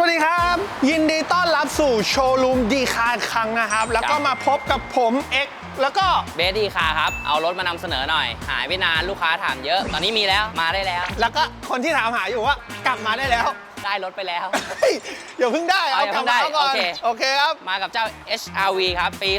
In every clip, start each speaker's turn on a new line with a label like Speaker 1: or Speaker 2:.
Speaker 1: วัสดีครับ ยินดีต้อนรับสู่โชว์รูมดีคาร์ครั้งนะครับ แล้วก็
Speaker 2: ครับ
Speaker 1: มาพบกับผมเอ็กแล้วก็
Speaker 2: เบสดีคาครับ เอารถมานำเสนอหน่อย หายไปนานลูกค้าถามเยอะ ตอนนี้มีแล้วมาได้แล้ว
Speaker 1: แล้วก็คนที่ถามหาอยู่ว่ากลับมาได้แล้ว
Speaker 2: ได้รถไปแล้ว
Speaker 1: เฮ้ยอย่าเพิ่งได้
Speaker 2: เอา
Speaker 1: เอา
Speaker 2: อย่าก
Speaker 1: ลับ
Speaker 2: เพิ่งได้
Speaker 1: มาก่อน
Speaker 2: โอเค
Speaker 1: โอเคครับ
Speaker 2: มากับเจ้า HRV ครับ ปี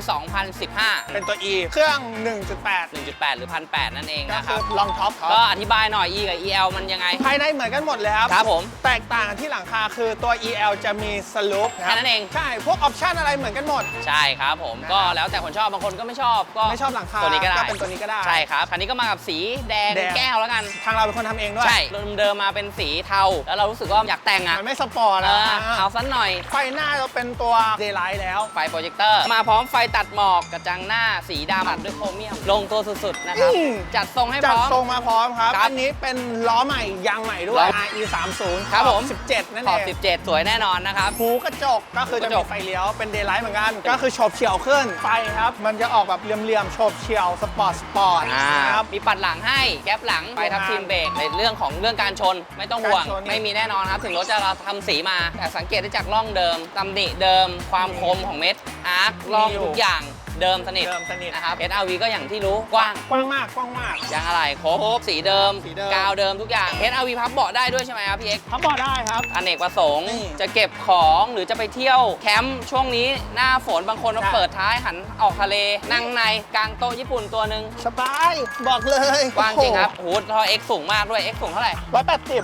Speaker 2: 2015
Speaker 1: เป็นตัว E เครื่อง 1.8
Speaker 2: 1.8 หรือ 1,800 นั่นเอง
Speaker 1: ก็
Speaker 2: นะค
Speaker 1: คื
Speaker 2: รั
Speaker 1: อบลองท็อปค
Speaker 2: ก็
Speaker 1: รับ
Speaker 2: อธิบายหน่อย E กับ EL มันยังไง
Speaker 1: ภายในเหมือนกันหมดเลยครับ
Speaker 2: ครับผม
Speaker 1: แตกต่างกันที่หลังคาคือตัว EL จะมีสลูป
Speaker 2: แค่นั้นเอง
Speaker 1: ใช่ พวกออปชันอะไรเหมือนกันหมด
Speaker 2: ใช่ครับผม
Speaker 1: นะครับ
Speaker 2: ก็แล้วแต่คนชอบ บางคนก็ไม่ชอบ ก็
Speaker 1: ไม่ชอบหลังคา
Speaker 2: ตัวนี้ก็ได้
Speaker 1: ก็เป็นตัวนี้ก็ได้
Speaker 2: ใช่ครับ คันนี้ก็มากับสีแดง
Speaker 1: แดง
Speaker 2: แก้วแล้วกัน
Speaker 1: ทางเราเป็นคนทำเองด้วย
Speaker 2: ใช่เดิมๆมาเป็นสีเทา แล้วเรารู้สึกว่าอยากแต่งอะ
Speaker 1: มันไม่สปอร์ต
Speaker 2: เอ
Speaker 1: นะ
Speaker 2: อเอาสักหน่อย
Speaker 1: ไฟหน้าเราเป็นตัวเดย์ไลท์แล้ว
Speaker 2: ไฟโปรเจคเตอร์ มาพร้อมไฟตัดหมอกกระจังหน้าสีดำตัดด้วยโครเมียม ลงตัวสุดๆนะครับ
Speaker 1: อืม
Speaker 2: จัดทรงให้พ
Speaker 1: จัด
Speaker 2: ร้อม
Speaker 1: ทรงมาพร้อมครับ
Speaker 2: ครับ
Speaker 1: อันนี้เป็นล้อใหม่ยางใหม่ด้ว
Speaker 2: ล้
Speaker 1: ย
Speaker 2: อ
Speaker 1: RE 3 0
Speaker 2: ครับผม
Speaker 1: 17 นั่น
Speaker 2: ข
Speaker 1: เอ
Speaker 2: อบ
Speaker 1: ง
Speaker 2: 17 สวยแน่นอนนะครับ
Speaker 1: หูกระจกก็คือจะ
Speaker 2: หูกระจ
Speaker 1: มี
Speaker 2: ก
Speaker 1: ไฟเลี้ยวเป็นเดย์ไลท์เหมือนกัน ก็คือโฉบเฉี่ยวขึ้นไฟครับ มันจะออกแบบเหลี่ยมๆโฉบเฉี่ยวสปอร์ตสปอร์ต
Speaker 2: อ่า
Speaker 1: นะครับ
Speaker 2: มีปัดหลังให้แก๊ปหลังไฟทับทิมเบรกในเรื่องของเรื่องการชนไม่ต้องห่วง
Speaker 1: การชน
Speaker 2: ไม่มีแน่นอนครับ ถึงรถจะเราทำสีมา แต่สังเกตได้จากร่องเดิมตำหนิเดิม ความคมของเม็ดอาร์คร่องทุกอย่าง เดิมสนิท
Speaker 1: เดิมสนิท
Speaker 2: นะครับ SRV ก็อย่างที่รู้กว้าง
Speaker 1: กว้างมากกว้างมาก
Speaker 2: ยางอะไรครบสีเดิม
Speaker 1: สีเดิม
Speaker 2: กาวเดิมทุกอย่าง SRV พับเบาะได้ด้วยใช่ไหมครับพี่เอ็กซ์
Speaker 1: พับเบาะได้ครับ
Speaker 2: อเนกประสงค์
Speaker 1: นี่
Speaker 2: จะเก็บของหรือจะไปเที่ยวแคมป์ช่วงนี้หน้าฝนบางคนมา
Speaker 1: ใช่
Speaker 2: เปิดท้ายหันออกทะเล นั่งในกลางโต๊ะญี่ปุ่นตัวหนึ่ง
Speaker 1: สบายบอกเลย
Speaker 2: กว้างจริงครับโอ้โหท่อ X สูงมากด้วย X สูงเท่าไหร่
Speaker 1: ร้อยแปดสิบ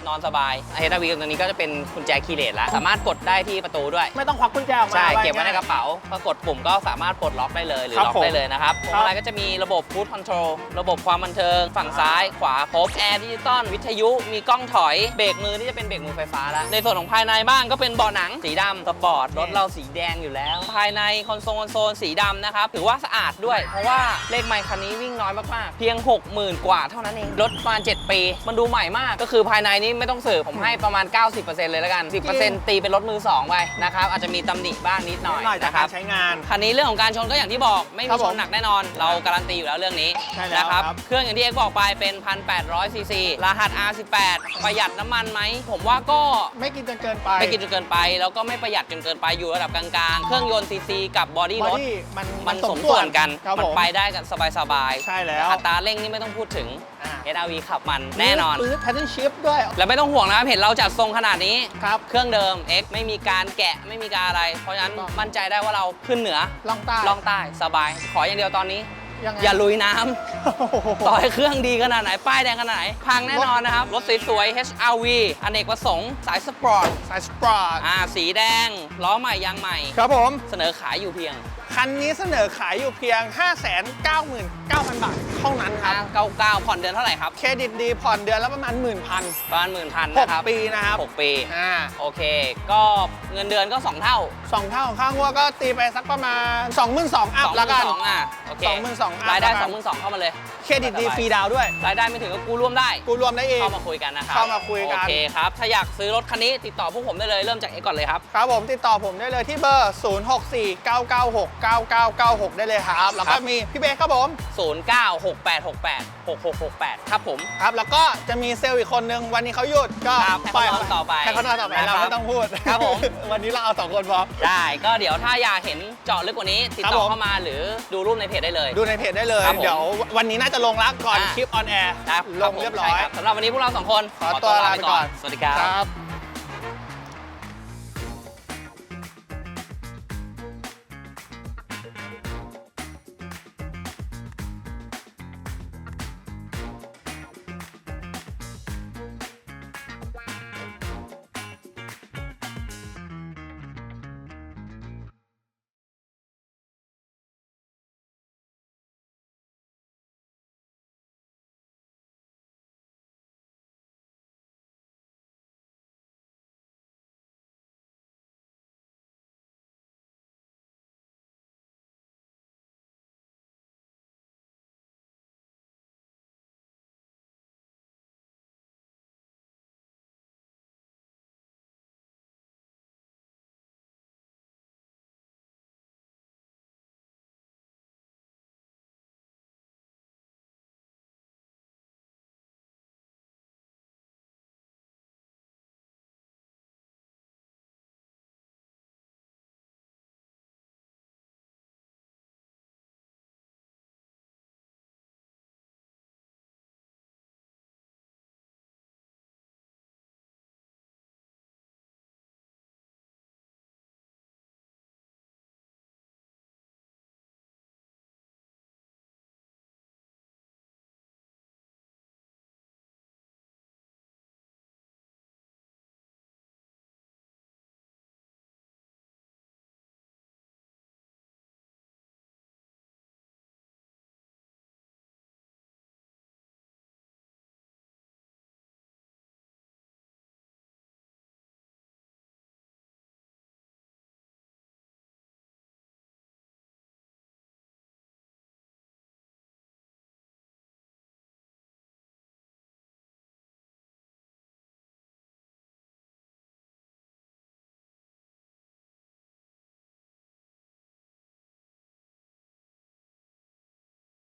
Speaker 2: 180 นอนสบายเฮดาวีตัวนี้ก็จะเป็นกุญแจคีย์เลสแล้ว สามารถกดได้ที่ประตูด้วย
Speaker 1: ไม่ต้องควักกุญแจออกมา
Speaker 2: ใช่
Speaker 1: ว่า
Speaker 2: เก็บไว้ใน
Speaker 1: ง่าย
Speaker 2: กระเป๋าพอกดปุ่มก็สามารถปลดล็อกได้เลย หรือ
Speaker 1: ครับ
Speaker 2: ล็อก
Speaker 1: ผม
Speaker 2: ได้เลยนะครับพวงมาลัยก็จะมีระบบฟู d คอนโทรลระบบความบันเทิง ฝั่งซ้าย ขวาครบแอร์ดิจิตอลวิทยุมีกล้องถอยเบรกมือที่จะเป็นเบรกมือไฟฟ้าแล้วในส่วนของภายในบ้างก็เป็นเบาะหนังสีดำสปอร์ตรถเราสีแดงอยู่แล้ว ภายในคอนโซลคอนโซลสีดำนะครับถือว่าสะอาดด้วย เพราะว่าเลขไมค์คันนี้วิ่งน้อยมากๆเพียง 60,000 กว่าเท่านั้นเองรถประมาณ7ปี มันดูใหม่มากก็คือภายในนี้ไม่ต้องสืบผมให้ประมาณ 90%เลยแล้วกัน10%ตีเป็นรถมือสองไปนะครับอาจจะมีตำหนิบ้างนิดหน่อย
Speaker 1: หน่อยจาก
Speaker 2: นะคั
Speaker 1: การร
Speaker 2: บ
Speaker 1: ใช้งาน
Speaker 2: คันนี้เรื่องของการชนก็อย่างที่บอกไม่
Speaker 1: ครั
Speaker 2: มี
Speaker 1: บ
Speaker 2: ช
Speaker 1: ผม
Speaker 2: นหนักแน่นอน เราการันตีอยู่แล้วเรื่องนี้
Speaker 1: ใช่แล้ว
Speaker 2: นะครับ
Speaker 1: ครับ
Speaker 2: เครื่องอย่างที่เอ็กซ์บอกไปเป็น 1,800ซีซีรหัส R18 ประหยัดน้ำมันไหม ผมว่าก็
Speaker 1: ไม่กินจนเกินไป
Speaker 2: ไม่กินจนเกินไป แล้วก็ไม่ประหยัดจนเกินไปอยู่ระดับกลางๆ เครื่องยนต์ซีซีกับบอดี้
Speaker 1: บอ
Speaker 2: รถ
Speaker 1: ดี้มัน
Speaker 2: มันสมส่วนกัน
Speaker 1: ครับ
Speaker 2: มั
Speaker 1: ผม
Speaker 2: ไปได้กันสบายๆ
Speaker 1: ใช่แล้ว
Speaker 2: อัตราเร่งนี่ไม่ต้องพูดถึง
Speaker 1: อ่า
Speaker 2: SRV ขับมันแน่นอน
Speaker 1: ปื๊ดแพทเทิร์นชิฟด้วย
Speaker 2: แล้วไม่ต้องห่วงนะครับ เห็นเราจัดทรงขนาดนี้
Speaker 1: ครับ
Speaker 2: เครื่องเดิม X ไม่มีการแกะไม่มีการอะไร เพราะฉะนั้น
Speaker 1: ถูกต้อง
Speaker 2: มั่นใจได้ว่าเราขึ้นเหนือ
Speaker 1: ลองใต้
Speaker 2: ล่องใต้สบาย ขออย่างเดียวตอนนี้
Speaker 1: ยังไง
Speaker 2: อย่าลุยน้ำ
Speaker 1: โอ้โห
Speaker 2: ต่อให้เครื่องดีขนาดไหน ป้ายแดงขนาดไหน พังแน่นอนนะครับ รถสวยๆ HRV อเนกประสงค์สายสปอร์ต
Speaker 1: สายสปอร์ต
Speaker 2: อ่าสีแดง ล้อใหม่ยางใหม่
Speaker 1: ครับผม
Speaker 2: เสนอขายอยู่เพียง
Speaker 1: คันนี้เสนอขายอยู่เพียง 599,000 บาทเท่านั้นครับ
Speaker 2: 599ผ่อนเดือนเท่าไหร่ครับ
Speaker 1: เครดิตดีผ่อนเดือนละประมาณ 1 0 0 0
Speaker 2: ประมาณหมื่นพัน
Speaker 1: หก
Speaker 2: นะครับ
Speaker 1: ปีนะครับ
Speaker 2: 6ปี
Speaker 1: อ่า
Speaker 2: โอเค ก็เงินเดือนก็ 2 เท่า
Speaker 1: สองเท่าของข้างวัวก็ตีไปสักประมาณ 22,000อัพแล้วกัน
Speaker 2: 22,000อะโอเค
Speaker 1: 22,000อัพ
Speaker 2: รายได้
Speaker 1: แล้วกัน
Speaker 2: 22,000เข้ามาเลย
Speaker 1: เครดิตดีฟรีดาวน์ด้วย
Speaker 2: รายได้ไม่ถึงก็กู้ร่วมได้
Speaker 1: กูรวมได้เอง
Speaker 2: เข้ามาคุยกันนะครับ
Speaker 1: เข้ามาคุยกัน
Speaker 2: โอเคครับ ถ้าอยากซื้อรถคันนี้ติดต่อพวกผมได้เลย เริ่มจากเอ็กก่อนเลยครับ
Speaker 1: ครับผมติดต่อผมได้เลยที่เบอร์0649969996 ได้เลยครับ แล้ว
Speaker 2: ครั
Speaker 1: ก็
Speaker 2: บ
Speaker 1: มีพี่เบสครับผม
Speaker 2: 0968686668 ครับผม
Speaker 1: ครับแล้วก็จะมีเซลล์อีกคนนึงวันนี้เขาหยุดก็
Speaker 2: ครับให้เขานอนต่อไป
Speaker 1: ให้เขานอนต่อไป
Speaker 2: นะครับ
Speaker 1: เราไม่ต้องพูด
Speaker 2: ครับผม
Speaker 1: วันนี้เราเอาสองคนพอ
Speaker 2: ได้ก็เดี๋ยวถ้าอยากเห็นเจาะลึกกว่านี้ ติด
Speaker 1: ครับ
Speaker 2: ต่อ
Speaker 1: ผม
Speaker 2: เข้ามาหรือดูรูปในเพจได้เลย
Speaker 1: ดูในเพจได้เลย
Speaker 2: ครับผม
Speaker 1: เดี๋ยววันนี้น่าจะลงแล้วก่อน
Speaker 2: อ่า
Speaker 1: คลิปออนแอร์
Speaker 2: ครับ
Speaker 1: ลงเรียบร้อย
Speaker 2: ใช่คสำหรับวันนี้พวกเราสองคน
Speaker 1: ขอตัวลาไปก่อน
Speaker 2: สวัสดีครับ
Speaker 1: ครับ